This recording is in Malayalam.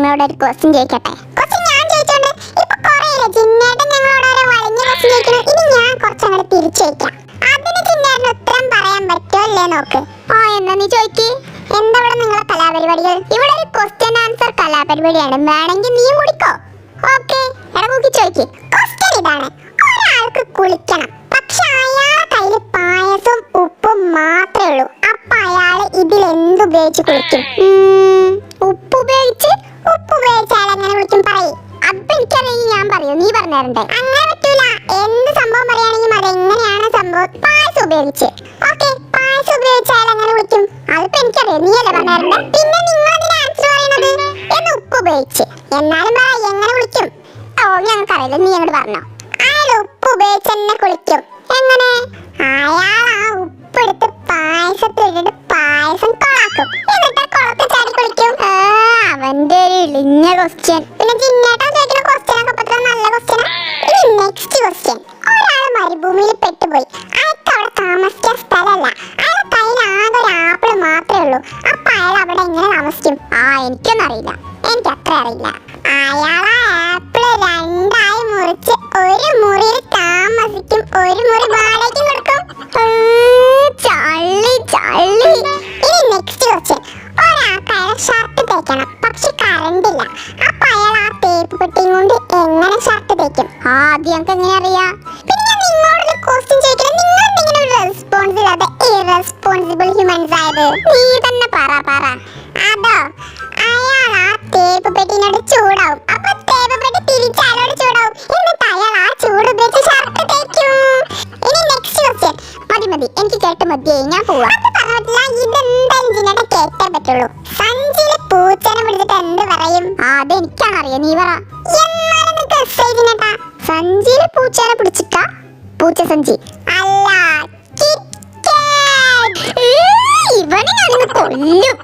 നിങ്ങളോട് ഒരു ക്വസ്റ്റ്യൻ ചോദിക്കട്ടെ? ക്വസ്റ്റ്യൻ ഞാൻ ചോദിച്ചോണ്ട് ഇപ്പൊ കുറേയില്ലേ ചിന്നേട്ടൻ ഞങ്ങളോട് ഒരു വളഞ്ഞ ക്വസ്റ്റ്യൻ ചോദിക്കണം ഇനി ഞാൻ കുറച്ചങ്ങോട്ട് തിരിച്ചു ചോദിക്കാം. അതിന് ചിന്നേട്ടന് ഉത്തരം പറയാൻ പറ്റുമോ അല്ലേ നോക്ക്. ആ എന്നാ നീ ചോദിക്ക്. എന്താ ഇവിടെ നിങ്ങളെ കലാപരിപാടികൾ? ഇവിടെ ഒരു ക്വസ്റ്റ്യൻ ആൻസർ കലാപരിപാടിയാണ്. വേണമെങ്കിൽ നീ കുടിക്കോ. ഓക്കെ എടാ കുക്കി ചോദിക്ക്. ക്വസ്റ്റ്യൻ ഇതാണ്. ഒരാൾക്ക് കുളിക്കണം. പക്ഷെ അയാളെ കയ്യിൽ പായസവും ഉപ്പും മാത്രമേ ഉള്ളൂ. അപ്പൊ അയാൾ ഇതിൽ എന്ത് ഉപയോഗിച്ച് കുളിക്കും? പറയൂ നീ പറഞ്ഞു അങ്ങനെ പറ്റൂല. എന്ത് സംഭവം പറയുകയാണെങ്കിൽ അതെങ്ങനെയാണ് സംഭവം? പായസം ഉപയോഗിച്ച്. ഓക്കെ പായസം ഉപയോഗിച്ച് അയാൾ എങ്ങനെ കുളിക്കും? അതിപ്പോ എനിക്കറിയാം. നീ അല്ലേ പറഞ്ഞിട്ടുണ്ട് പിന്നെ നിങ്ങൾ അതിന് ആൻസർ പറയുന്നത്? എന്ന് ഉപ്പ് ഉപയോഗിച്ച്. എന്നാലും പറ എങ്ങനെ വിളിക്കും ഓ ഞങ്ങൾക്കറിയില്ല. നീ അങ്ങോട്ട് പറഞ്ഞോ. അയാൾ ഉപ്പ് ഉപയോഗിച്ച് തന്നെ കുളിക്കും. എങ്ങനെ? അയാൾ ആ ഉപ്പ് എടുത്ത് പായസത്തിലിട്ടിട്ട് പായസം കൊളാക്കും. എന്നിട്ട് ആ കുളത്തിൽ ചാടി കുളിക്കും. അവന്റെ ഒരു ഇളിഞ്ഞ ക്വസ്റ്റ്യൻ പെട്ടുപോയി അയാൾക്ക് അവിടെ താമസിക്കാൻ സ്ഥലമല്ല അയാളെ കയ്യിൽ ഒരു ആപ്പിൾ മാത്രമേ ഉള്ളൂ. അപ്പൊ അയാൾ അവിടെ എങ്ങനെ താമസിക്കും? ആ എനിക്കൊന്നും അറിയില്ല. എനിക്ക് അത്ര അറിയില്ല. അയാൾ ആപ്പിൾ രണ്ടായി മുറിച്ച് ഒരു മുറിയിൽ താമസിക്കും. ഒരു മുറി വാടകയ്ക്കും കൊടുക്കും. ചള്ളി ചള്ളി. ഇനി നെക്സ്റ്റ് ക്വസ്റ്റ്യൻ ഒരാൾക്ക് അയാൾ ഷർട്ട് തേക്കണം. പക്ഷെ കറണ്ട് ഇല്ല. അപ്പൊ അയാൾ ആ തേപ്പ് പെട്ടിയും കൊണ്ട് എങ്ങനെ ഷർട്ട് തേക്കും? ആദ്യം ഞങ്ങൾക്ക് എങ്ങനെ അറിയാം? പിന്നെ ഹ്യൂമൻസ് ആയത് നീ തന്നെ പറ പറ. അതോ അയാൾ ആ തേപ്പ് പെട്ടിനോട് ചൂടാവും. അപ്പൊ തേപ്പ് പെട്ടി തിരിച്ച് അയാളോട് ചൂടാവും. എന്നിട്ട് അയാൾ ആ ചൂട് ഉപയോഗിച്ച് ഷർട്ട് തേക്കും. ഇനി നെക്സ്റ്റ് ക്വസ്റ്റ്യൻ മതി മതി. എനിക്ക് കേട്ട് മതിയായി. ഞാൻ പോവാ. അത് പറഞ്ഞിട്ടില്ല. ഇതെന്തായാലും ജിന്നയുടെ കേട്ടേ പറ്റുള്ളൂ. സഞ്ചിയിലെ പൂച്ചനെ വിളിച്ചിട്ട് എന്ത് പറയും? അത് എനിക്കാണ് അറിയാം നീ പറ സഞ്ചിയിലെ പൂച്ചനെ പിടിച്ചിട്ടാ പൂച്ച സഞ്ചി. അല്ല കിറ്റ് ഇവനെ ഞാനിന്ന് കൊല്ലും.